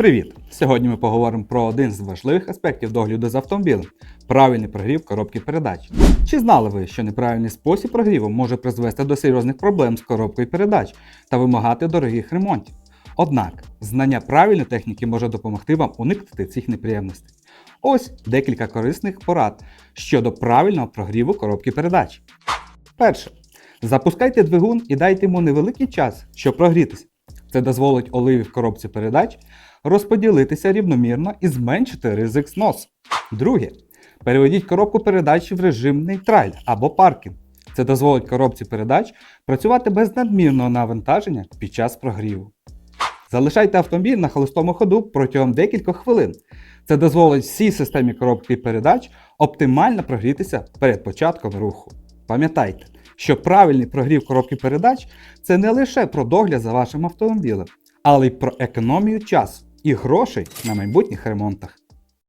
Привіт! Сьогодні ми поговоримо про один з важливих аспектів догляду за автомобілем правильний прогрів коробки передач. Чи знали ви, що неправильний спосіб прогріву може призвести до серйозних проблем з коробкою передач та вимагати дорогих ремонтів? Однак, знання правильної техніки може допомогти вам уникнути цих неприємностей. Ось декілька корисних порад щодо правильного прогріву коробки передач. Перше. Запускайте двигун і дайте йому невеликий час, щоб прогрітися. Це дозволить оливі в коробці передач розподілитися рівномірно і зменшити ризик зносу. Друге. Переведіть коробку передач в режим нейтраль або паркінг. Це дозволить коробці передач працювати без надмірного навантаження під час прогріву. Залишайте автомобіль на холостому ходу протягом декількох хвилин. Це дозволить всій системі коробки передач оптимально прогрітися перед початком руху. Пам'ятайте, що правильний прогрів коробки передач це не лише про догляд за вашим автомобілем, але й про економію часу і грошей на майбутніх ремонтах.